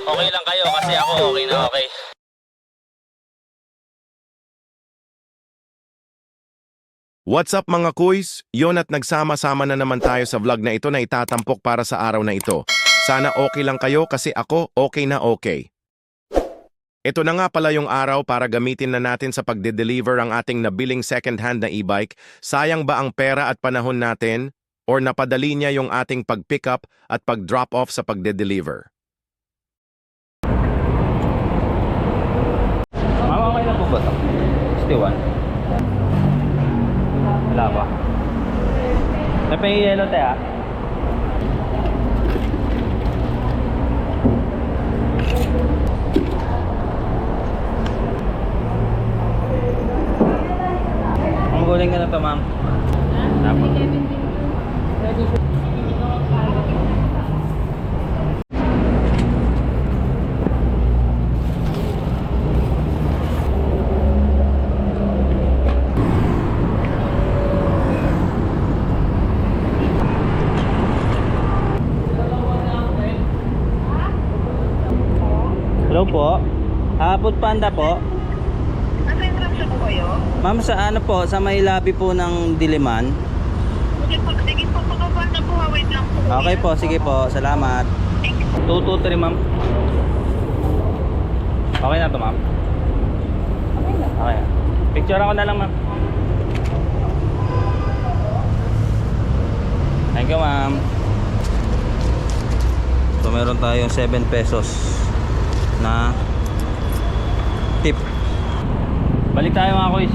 okay lang kayo kasi ako okay na okay. What's up mga kuys? Yon at nagsama-sama na naman tayo sa vlog na ito na itatampok para sa araw na ito. Sana okay lang kayo kasi ako okay na okay. Ito na nga pala yung araw para gamitin na natin sa pagde-deliver ang ating nabiling second-hand na e-bike. Sayang ba ang pera at panahon natin? Or napadali niya yung ating pag-pick up at pag-drop off sa pagde-deliver? Mama, okay na po ba ito? 61. Wala pa. May pahiyelo tayo ah. Ang guling ka na to, ma'am. Tapos. Hello po. Panda po. Nasa instruction po kayo? Ma'am, sa ano po, sa may lobby po ng Diliman. Sige po, sige po, pagkakuan na po, wait lang po. Okay po, sige po. Salamat. Thank you. 223, ma'am. Okay na to, ma'am. Okay. Picture ako na lang, ma'am. Thank you, ma'am. So, meron tayong 7 pesos na tip. Balik tayo mga kuys.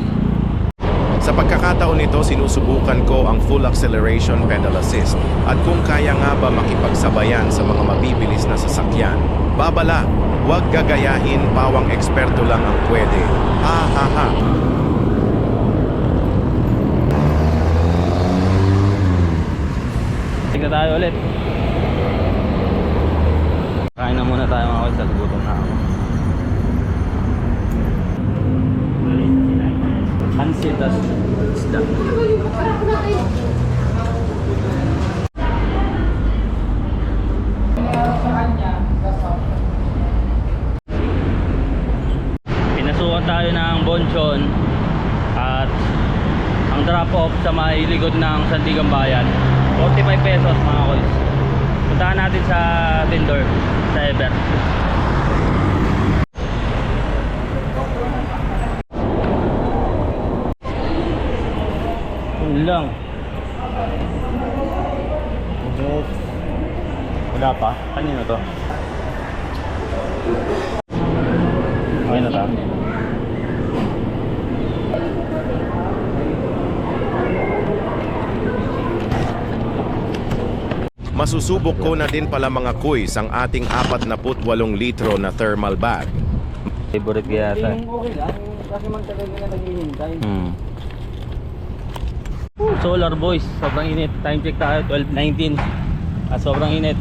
Sa pagkakataon nito, sinusubukan ko ang full acceleration pedal assist at kung kaya nga ba makipagsabayan sa mga mabibilis na sasakyan. Babala, huwag gagayahin, pawang eksperto lang ang pwede. Ha ha ha. Tignan tayo ulit. Kain na muna tayo mga kuys. Gutom na ako. Pansit tas isda. Pinasukan tayo ng Bonchon at ang drop off sa may likod ng Santigang Bayan. 45 pesos mga kols. Puntahan natin sa Tindor sa Ever lang wala pa kanino to okay na ta Masusubok ko na din pala mga kuys ang ating 48 litro na thermal bag. favorite ko yata okay lang, kasi magtagal na naghihintay. Hmm. Solar boys, sobrang init. Time check tayo, 12.19. Ah, sobrang init.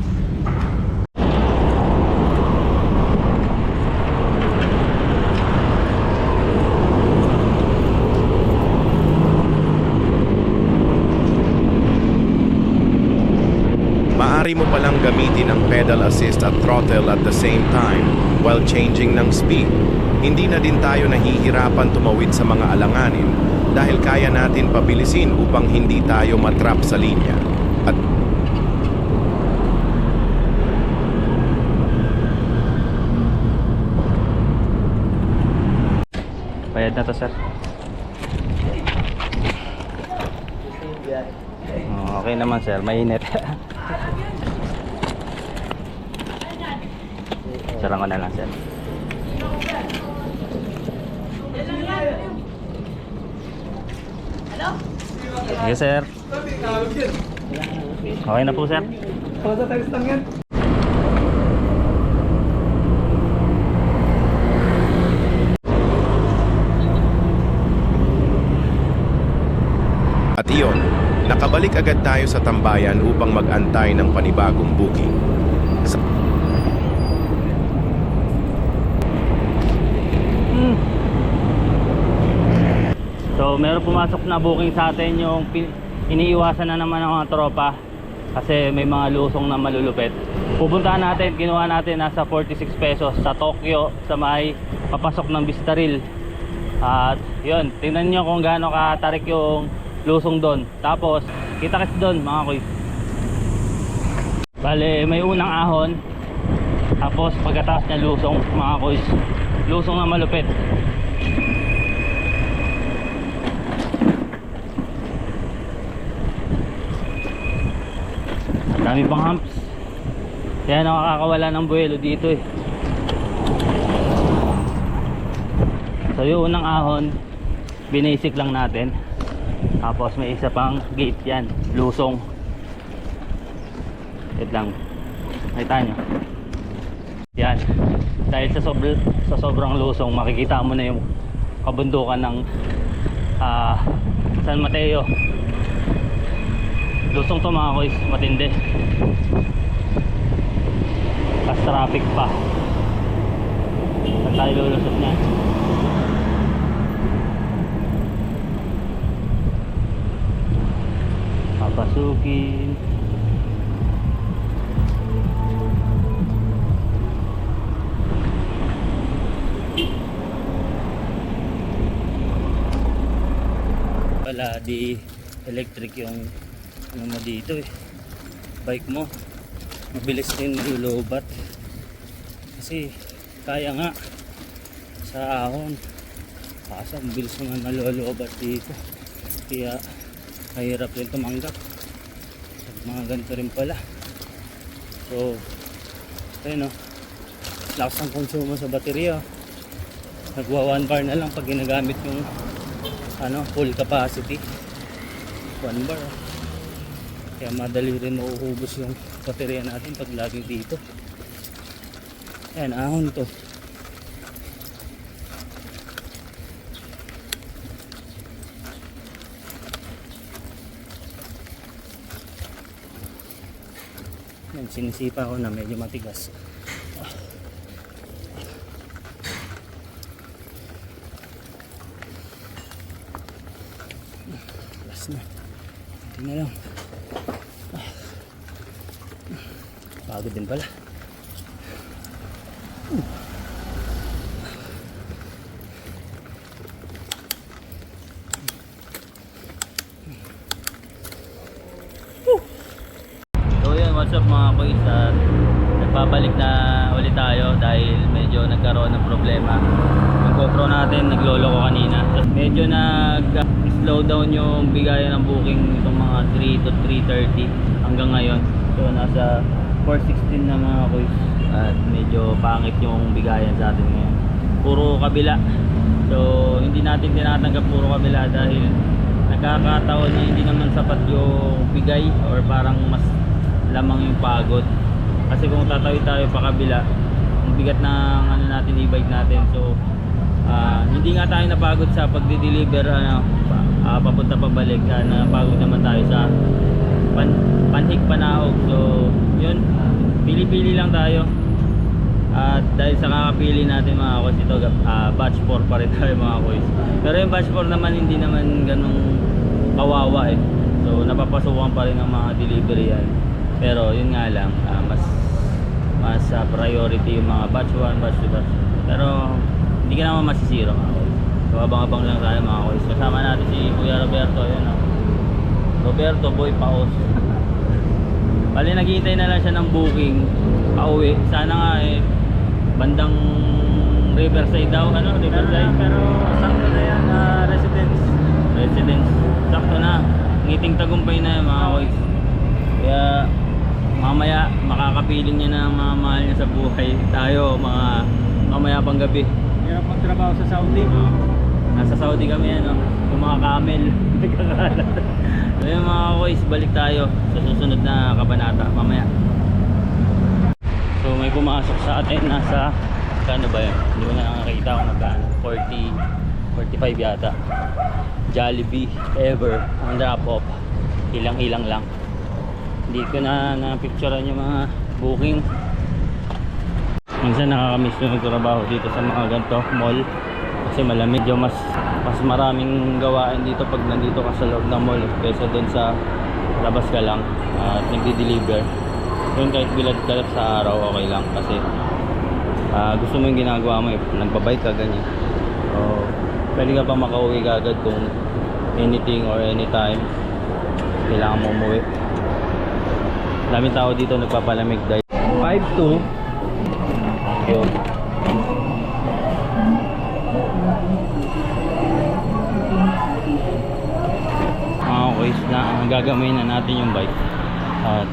Maari mo palang gamitin ang pedal assist at throttle at the same time while changing ng speed. Hindi na din tayo nahihirapan tumawid sa mga alanganin dahil kaya natin pabilisin upang hindi tayo matrap sa linya. At Bayad na to, sir. Oh, okay naman, sir. Mainit. Sarang ko na lang, sir. Sige, sir. Okay na po, sir. At iyon, nakabalik agad tayo sa tambayan upang mag-antay ng panibagong booking. Sa- Meron pumasok na booking sa atin yung iniiwasan na naman ng mga tropa kasi may mga lusong na malulupet pupuntahan natin kinuha natin nasa 46 pesos sa Tokyo sa may papasok ng Vistaril. At yun tingnan nyo kung gaano katarik yung lusong doon. Tapos kita kasi doon mga kuy. Bale may unang ahon. Tapos pagkatapos niya lusong mga kuys. Lusong na malupit dami pang humps. Kaya nakakawala ng buwelo dito eh. So yung unang ahon binasic lang natin. Tapos may isa pang gate yan lusong. Wait lang. Nakita nyo? Yan. Dahil sa, sobr sa sobrang lusong makikita mo na yung kabundukan ng ah, San Mateo lusong to mga kois matindi. Tas traffic pa. Saan tayo lulusot niya papasukin. Wala di electric yung ano mo dito eh. Bike mo. Mabilis rin malulobat. Kasi kaya nga. Sa ahon. Kaso mabilis naman malulobat dito. Kaya mahirap rin tumanggap. At mga ganito rin pala. So ayun o lakas ang konsumo sa baterya. Nagwa 1 bar na lang pag ginagamit yung ano full capacity. 1 bar kaya madali rin mauubos yung baterya natin pag laging dito. Ayan ahon to. Yan, sinisipa ko na medyo matigas. Last na. Ito lang Pagod din pala. Yun, what's up mga boys at nagbabalik na ulit tayo dahil medyo nagkaroon ng problema. Yung GoPro natin naglolo ko kanina. Medyo nag-slow down yung bigayan ng booking itong mga 3 to 3.30 hanggang ngayon. So nasa 416 na mga boys at medyo pangit yung bigayan sa atin ngayon. Puro kabila. So hindi natin tinatanggap puro kabila dahil nagkakataon na hindi naman sapat yung bigay or parang mas lamang yung pagod. Kasi kung tatawid tayo pa kabila, ang bigat ng ano natin e-bike natin. So ah, hindi nga tayo napagod sa pagdi-deliver ano, ah, papunta pabalik. Uh, napagod naman tayo sa pan, panhig panahog. So yun, pili-pili lang tayo. At dahil sa kakapili natin mga koys ito, ah, batch 4 pa rin tayo mga koys. Pero yung batch 4 naman hindi naman ganong kawawa eh. So napapasukan pa rin ng mga delivery yan. Pero yun nga lang, ah, mas mas ah, priority yung mga batch 1, batch 2, batch Pero hindi ka naman masisiro mga koys. So abang-abang lang tayo mga koys. Kasama natin si Kuya Roberto, yun oh. Roberto Boy Paos. Bali naghihintay na lang siya ng booking. Pauwi. Sana nga eh bandang Riverside daw ano Riverside. pero sakto na yan ah, residence. Residence. Sakto na. Ngiting tagumpay na yung mga boys kaya mamaya makakapiling niya na ang mga mahal niya sa buhay. Tayo mga mamaya pang gabi. Hirap magtrabaho sa Saudi. Nasa Saudi kami ano yung mga camel. Nagkakalat so yun mga boys balik tayo sa susunod na kabanata mamaya. So may pumasok sa atin nasa kano ba yun? Hindi ko na nakakita kung magkano. 40 45 yata. Jollibee ever ang drop off ilang ilang lang. Hindi ko na na-picturean yung mga booking. Minsan nakakamiss yung nagtrabaho dito sa mga ganito mall kasi malamig. Yung mas mas maraming gawain dito pag nandito ka sa loob ng mall kaysa doon sa labas ka lang at nagdi-deliver. Yun kahit bilad ka sa araw okay lang kasi ah, gusto mo yung ginagawa mo eh, nagbabike ka ganyan. So pwede ka pa makauwi ka agad kung anything or anytime. Kailangan mo umuwi. Daming tao dito nagpapalamig dahil 5'2 yun ang gagamitin na natin yung bike. At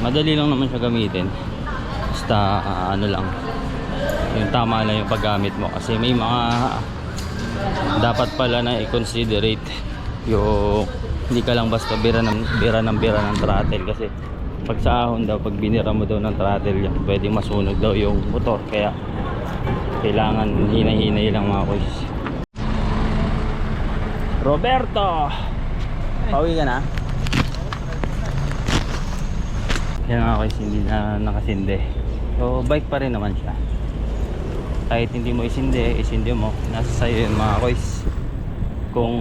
madali lang naman siya gamitin. Basta ah, ano lang. Yung tama lang yung paggamit mo. Kasi may mga dapat pala na i-considerate yung hindi ka lang basta bira ng bira ng bira ng throttle. Kasi pag sa ahon daw pag binira mo daw ng throttle yan pwedeng masunog daw yung motor. Kaya kailangan hinay-hinay lang mga boys. Roberto pauwi ka na? Yan mga boys hindi na nakasindi. So bike pa rin naman siya. Kahit hindi mo isindi isindi mo. Nasa sayo yun mga boys kung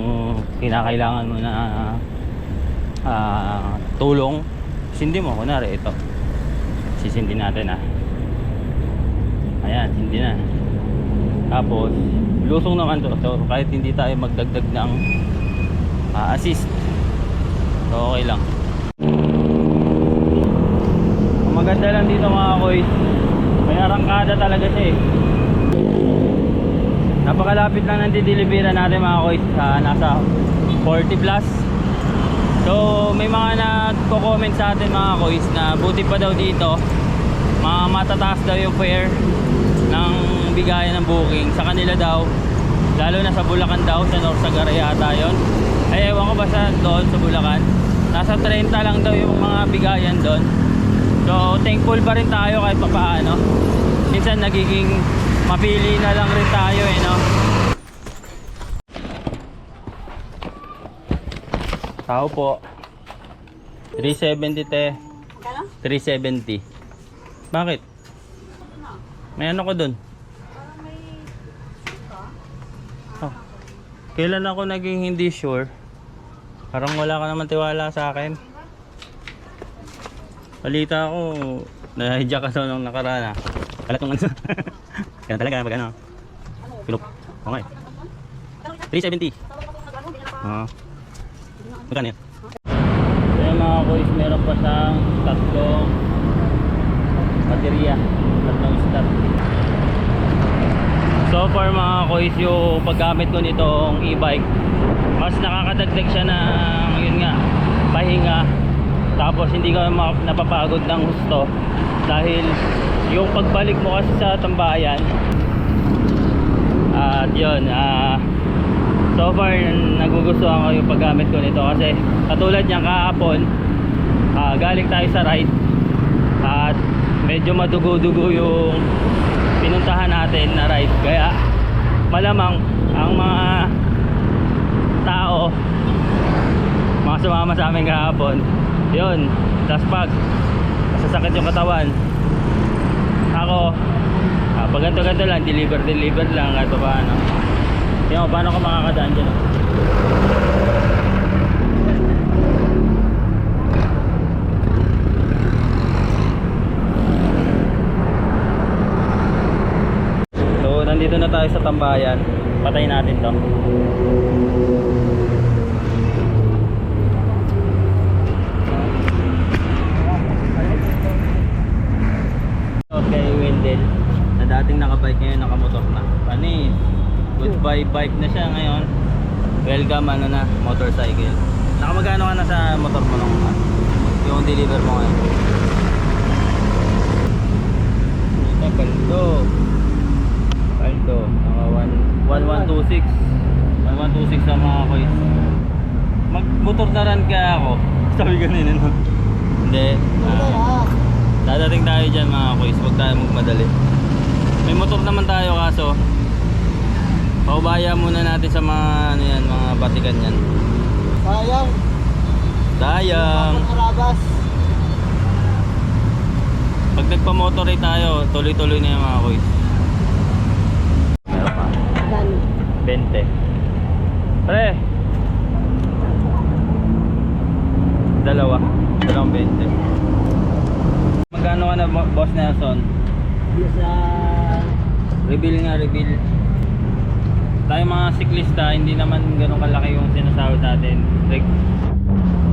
kinakailangan mo na ah, tulong sindi mo. Kunwari ito. Sisindi natin ah. Ayan sindi na. Tapos lusong naman to. So kahit hindi tayo magdagdag ng ah, assist so okay lang. Ang maganda lang dito mga koy may arangkada talaga siya eh. Napakalapit lang ng didelivera natin mga koy sa nasa 40 plus. So may mga nagko-comment sa atin mga koys na buti pa daw dito mga matataas daw yung fare ng bigayan ng booking sa kanila daw lalo na sa Bulacan daw sa Norsagara yata yun ay ewan ko ba sa doon sa Bulacan? Nasa 30 lang daw yung mga bigayan doon. So thankful pa rin tayo kahit pa paano minsan nagiging mapili na lang rin tayo eh no? Tao po. 370 te. 370 bakit? may ano ko dun oh. kailan ako naging hindi sure parang wala ka naman tiwala sa akin. Balita ko na-hijack ka daw nung nakaraan ah. Kalat yung ano. Ganun talaga pag ano. Pinup okay. 370 ah magkano yan kaya mga boys meron pa siyang tatlong baterya. Tatlong start so far mga kois yung paggamit ko nitong e-bike mas nakakadagdag siya ng yun nga pahinga. Tapos hindi ka napapagod ng husto. Dahil yung pagbalik mo kasi sa tambayan at yun ah so far nagugustuhan ko yung paggamit ko nito. Kasi katulad niya kahapon ah, galing tayo sa ride. At medyo madugo-dugo yung pinuntahan natin na ride. Kaya malamang ang mga tao mga sumama sa amin kahapon yun tas pag masasakit yung katawan. Ako ah, pag ganito ganito lang deliver deliver lang pa paano. Yun paano ka makakadaan dyan oh? So, nandito na tayo sa tambayan. Patayin natin to. Okay, Wendell. Na dating nakabike ngayon, nakamotor na. Panis. Goodbye bike na siya ngayon. Welcome ano na, motorcycle. Nakamagano ka na sa motor mo nung ano, yung deliver mo ngayon? Ito, paldo. Paldo. Mga 1126. 1126 sa mga koys. Magmotor na rin kaya ako. Sabi ganun no? Hindi. ah, dadating tayo dyan mga koys. Huwag tayo magmadali. May motor naman tayo kaso. Paubaya muna natin sa mga ano yan, mga batikan yan. Sayang, Sayang. Pag nagpa-motor eh tayo, tuloy-tuloy na yung mga koys. 20. Pre! Dalawa. Dalawang 20. Magkano ka na, Bo- Boss Nelson? Sa... Reveal nga, reveal. Tayo mga siklista, hindi naman ganun kalaki yung sinasahod natin. Like,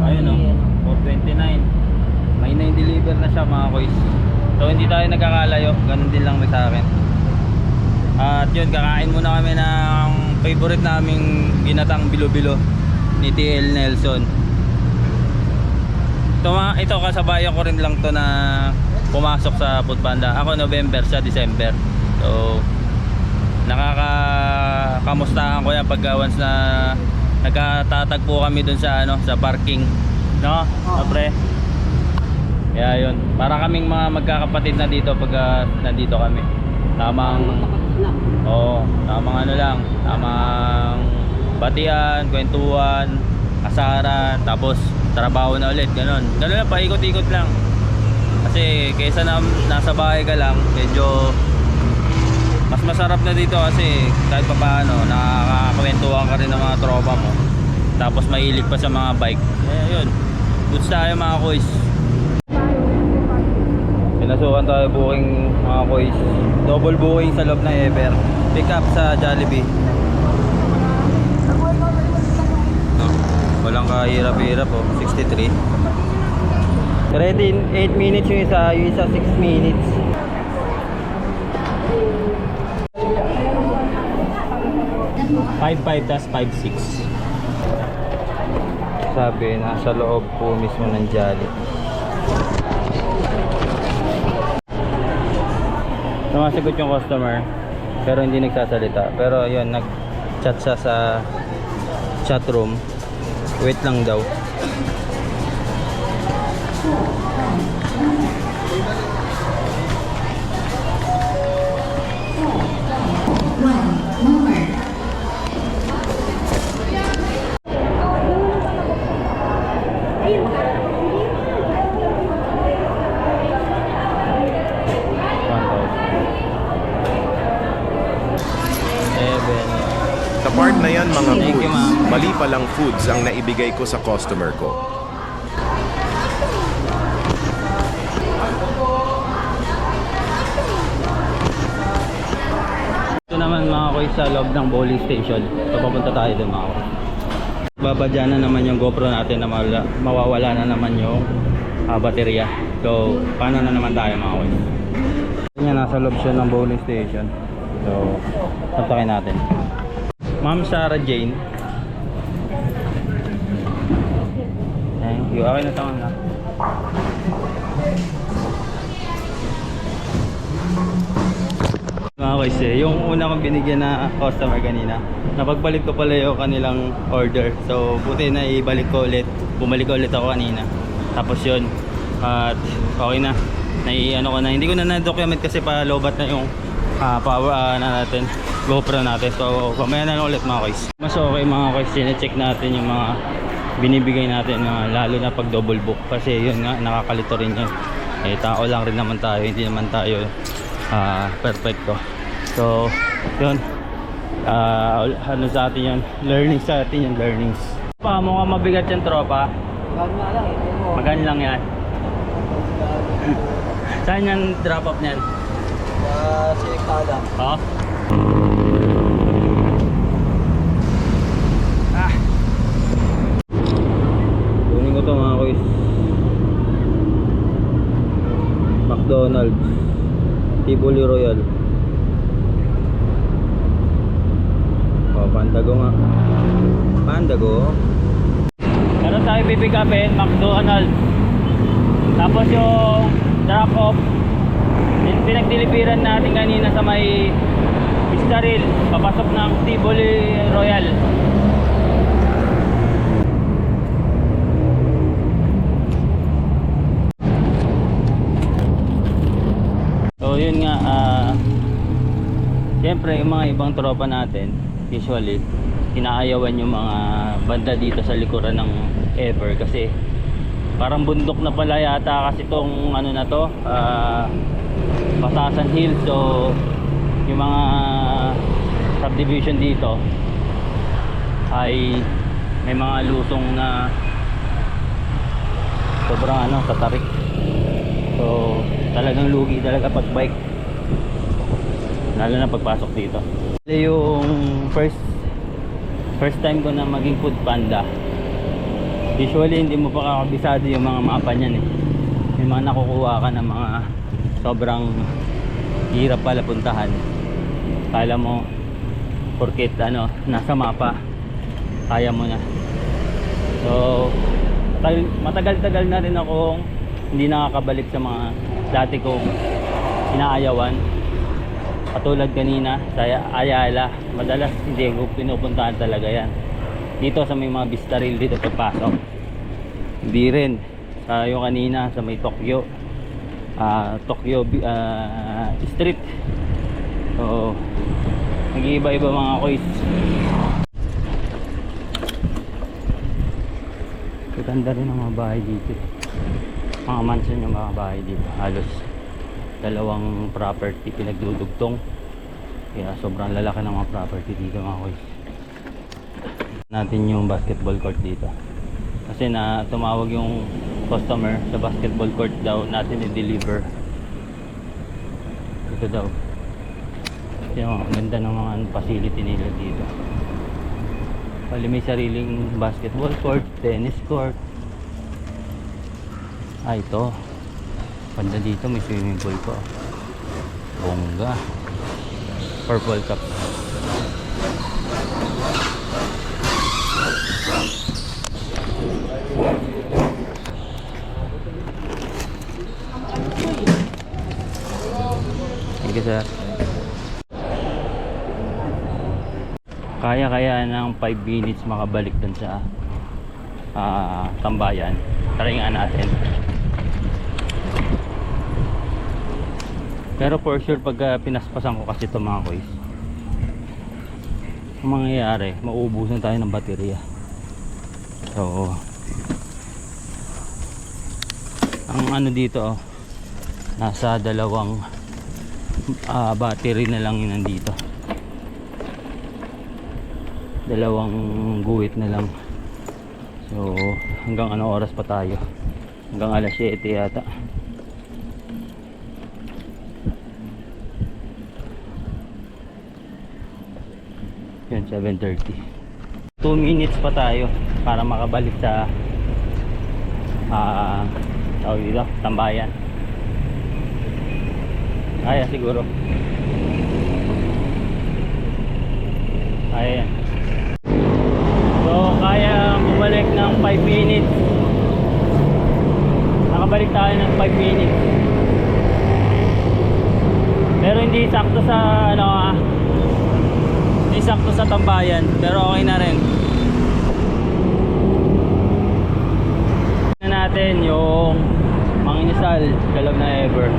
ayun o, 429. May na-deliver na siya mga kois. So hindi tayo nagkakalayo, ganun din lang may sa akin. At yun, kakain muna kami ng favorite naming ginatang bilo-bilo ni TL Nelson. Ito, ito kasabayan ko rin lang to na pumasok sa Foodpanda. Ako November, siya December. So, nakaka-kamustahan ko yan pagka once na nagkatatagpo kami dun sa ano sa parking no oh. pre kaya yun para kaming mga magkakapatid na dito pagka nandito kami tamang oo tamang ano lang tamang batian kwentuhan asaran tapos trabaho na ulit ganun. Ganun lang paikot-ikot lang. Kasi kaysa na, nasa bahay ka lang medyo mas masarap na dito kasi kahit pa paano nakakakwentuhan ka rin ng mga tropa mo. Tapos mahilig pa sa mga bike. Eh yun goods tayo mga koys pinasukan tayo booking mga koys double booking sa loob ng Ever. Pick up sa Jollibee. No, walang kahirap-hirap oh. 63 ready in 8 minutes yung isa yung isa 6 minutes. 5.5 tas 5.6 Sabi, nasa loob po mismo ng Jollibee Sumasagot yung customer Pero hindi nagsasalita. Pero yun, nag-chat siya sa chat room. Wait lang daw palang foods ang naibigay ko sa customer ko. Ito naman mga koy sa loob ng bowling station. So papunta tayo doon mga koy. Babadya na naman yung GoPro natin na mawawala na naman yung ah, baterya. So paano na naman tayo mga koy? Yan, nasa loob siya ng bowling station. So, kontakin natin. Ma'am Sarah Jane. You. Okay na tama na. Mga guys eh, yung una kong binigyan na customer kanina, napagbalik ko pala yung kanilang order. So, buti na ibalik ko ulit. Bumalik ko ulit ako kanina. Tapos yun, at okay na. Nai ano ko na, hindi ko na na-document kasi pa lobat na yung ah, power ah, na natin, GoPro natin. So, pamaya na lang ulit mga guys. Mas okay mga guys, check natin yung mga binibigay natin na lalo na pag double book. Kasi yun nga nakakalito rin yun. Eh tao lang rin naman tayo hindi naman tayo ah perfecto. So yun. Ah ano sa atin yun? Learning sa atin yung learnings. Pa mukhang mabigat yung tropa. Magan lang yan. Saan yan drop off niyan? Sa Sinikala. oh ah kunin ko to mga kuys McDonald's Tivoli Royal. Oh pandago nga. Pandago? Meron tayo pipick upin McDonald's. Tapos yung drop off yung pinagdilipiran natin kanina sa may Vistaril papasok ng Tivoli Royal Siyempre yung mga ibang tropa natin usually inaayawan yung mga banda dito sa likuran ng Ever kasi parang bundok na pala yata kasi tong ano na to ah Batasan Hills. So yung mga subdivision dito ay may mga lusong na sobrang ano tatarik. So talagang lugi talaga pag bike lalo na pagpasok dito. Ito yung first first time ko na maging food panda usually hindi mo pa kakabisado yung mga mapa niyan eh. May mga nakukuha ka ng mga sobrang hirap pala puntahan. Kala mo porkit ano nasa mapa kaya mo na. So matagal- matagal-tagal na rin akong hindi nakakabalik sa mga dati kong inaayawan katulad kanina sa Ayala madalas hindi ko pinupuntahan talaga yan. Dito sa may mga Vistaril dito pagpasok. Hindi rin. Sa yung kanina sa may Tokyo. Ah Tokyo ah, Street. So nag-iiba-iba mga kois Ganda rin ang mga bahay dito. Mga mansion yung mga bahay dito. Halos dalawang property pinagdudugtong. Kaya sobrang lalaki ng mga property dito mga kois. Natin yung basketball court dito. Kasi na tumawag yung customer sa basketball court daw natin i-deliver. Ito daw. Yung ang ganda ng mga facility nila dito. Bali may sariling basketball court, tennis court. Ah, ito. Banda dito may swimming pool ko. Bongga. Purple cup. Thank you, sir. kaya kaya ng 5 minutes makabalik dun sa ah, tambayan try nga natin pero for sure pag ah, pinaspasan ko kasi ito mga kois ang mangyayari mauubusan tayo ng baterya. So ang ano dito oh, nasa dalawang ah, battery na lang yun nandito. Dalawang guhit na lang. So hanggang ano oras pa tayo? Hanggang alas 7 yata yun 7.30 2 minutes pa tayo para makabalik sa ah tawag dito tambayan kaya siguro kaya yan So, kaya bumalik ng 5 minutes. Nakabalik tayo ng 5 minutes. Pero hindi sakto sa ano ah. Hindi sakto sa tambayan, pero okay na rin. Tingnan natin yung mangingisal, galab na ever.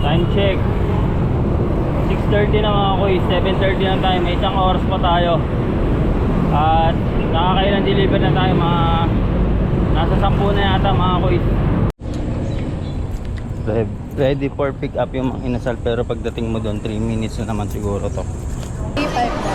Time check. 6.30 na mga kuy, 7.30 na tayo, may isang oras pa tayo. At nakakailan deliver na tayo mga nasa 10 na yata mga kuys. Ready for pick up yung mga inasal pero pagdating mo doon 3 minutes na naman siguro to. 一百克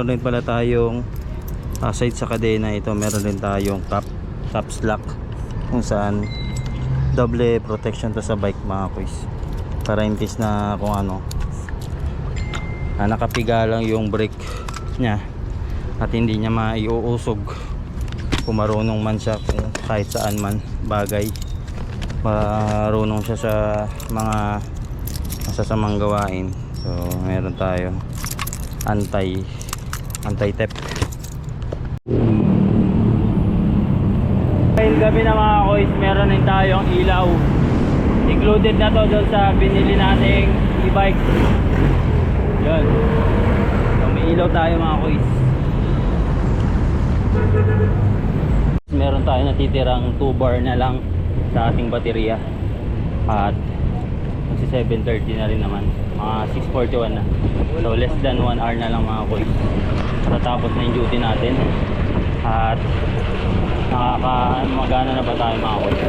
meron rin pala tayong aside sa kadena. Ito meron rin tayong cap caps lock kung saan double protection to sa bike mga kuys para in case na kung ano na nakapiga lang yung brake niya at hindi niya maiuusog. Kung marunong man siya kung kahit saan man bagay marunong siya sa mga masasamang gawain. So meron tayo anti anti theft Dahil gabi na mga kois, meron din tayong ilaw. Included na to doon sa binili nating e-bike. Yun. So, may ilaw tayo mga kois. Meron tayo natitirang 2 bar na lang sa ating baterya at magsi 7.30 na rin naman mga 6.41 na so less than 1 hour na lang mga koys tatapos na yung duty natin. At nakaka magana na ba tayo mga koys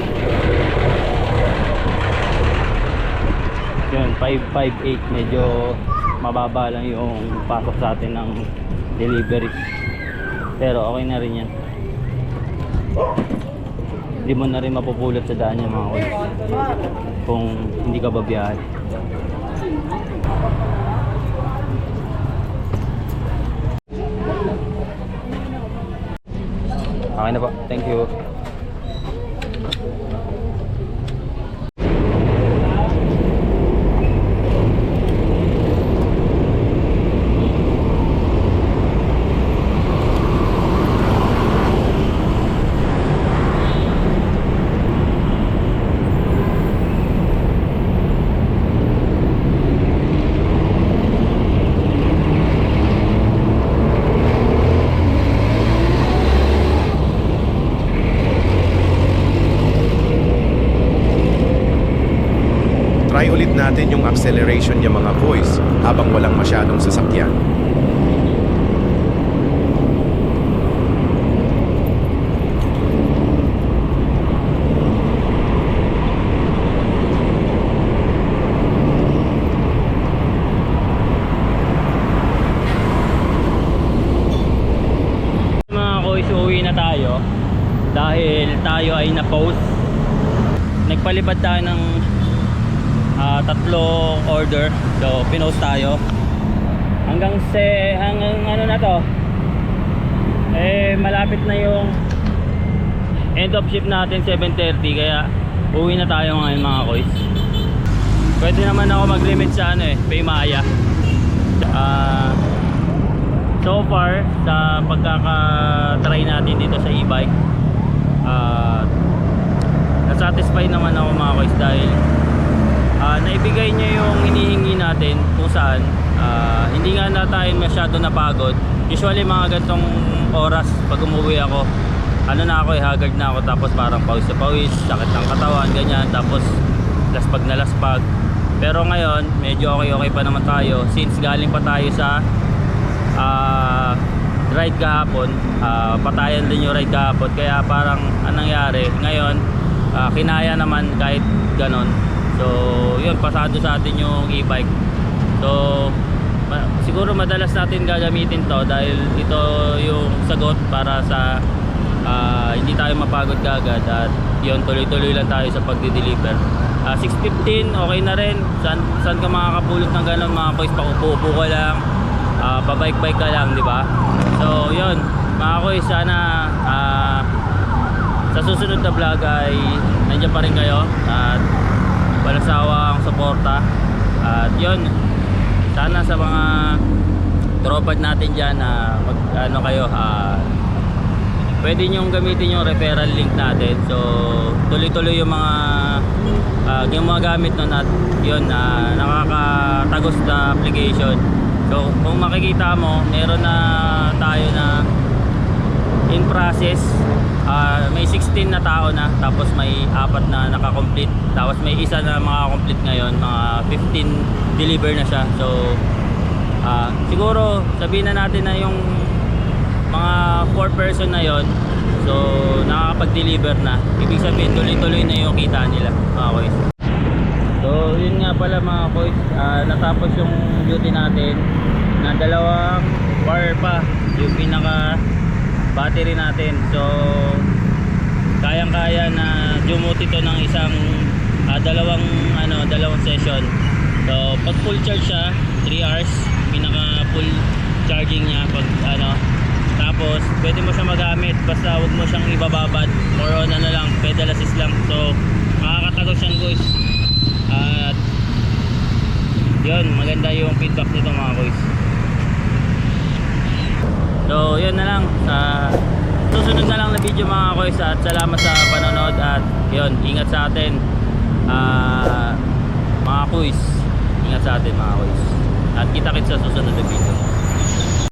yun 558 medyo mababa lang yung pasok sa atin ng delivery. Pero okay na rin yan. Hindi mo na rin mapupulot sa daan yung mga koys kung hindi ka babiyahe thank you Try ulit natin yung acceleration niya mga boys habang walang masyadong sasakyan. mga koys uwi na tayo dahil tayo ay na-post nagpalipad tayo ng ah, tatlo order. So pinost tayo. Hanggang se hanggang ano na to? Eh malapit na yung end of shift natin 7.30 kaya uwi na tayo ngayon mga koys. Pwede naman ako mag limit sa ano eh Paymaya. Ah so far sa pagkaka-try natin dito sa e-bike uh, nasatisfy naman ako mga kois dahil ah, naibigay niya yung hinihingi natin kung saan ah, hindi nga na tayo masyado napagod. Usually mga gantong oras pag umuwi ako ano na ako eh haggard na ako tapos parang pawis sa pawis sakit ng katawan ganyan tapos laspag na laspag. Pero ngayon medyo okay okay pa naman tayo. Since galing pa tayo sa ah ride kahapon ah, patayan din yung ride kahapon. Kaya parang anong nangyari? Ngayon ah, kinaya naman kahit ganon so yun pasado sa atin yung e-bike so ma- siguro madalas natin gagamitin to dahil ito yung sagot para sa ah, hindi tayo mapagod kagad at yun tuloy-tuloy lang tayo sa pagdi-deliver Ah, 6.15 okay na rin saan, saan ka makakapulot ng ganon mga boys pakupo ka lang uh, pabike-bike ka lang, di ba? So, yun. Mga koy, sana ah, sa susunod na vlog ay nandiyan pa rin kayo at walang sawang suporta. At yun, sana sa mga tropad natin dyan na mag, ano kayo, ah, pwede nyong gamitin yung referral link natin. So, tuloy-tuloy yung mga uh, yung mga gamit nun at yun na nakakatagos na application. So, kung makikita mo, meron na tayo na in process. Ah, may 16 na tao na, tapos may apat na nakakomplete. Tapos may isa na makakomplete ngayon, mga 15 deliver na siya. So, ah, siguro sabihin na natin na yung mga 4 person na yon so nakakapag-deliver na ibig sabihin tuloy-tuloy na yung kita nila mga boys so yun nga pala mga boys ah, natapos yung duty natin na dalawang bar pa yung pinaka battery natin. So kayang kaya na dumuti to ng isang ah, dalawang ano dalawang session. So pag full charge siya 3 hours pinaka full charging niya pag ano. Tapos pwede mo siya magamit basta wag mo siyang ibababad. Or on ano lang pedal assist lang. So makakatagos yan guys at yun maganda yung feedback nito mga guys so yun na lang. Sa susunod na lang na video mga guys at salamat sa panonood at yun ingat sa atin. Ah, mga kuys ingat sa atin mga kuys at kita kits sa susunod na video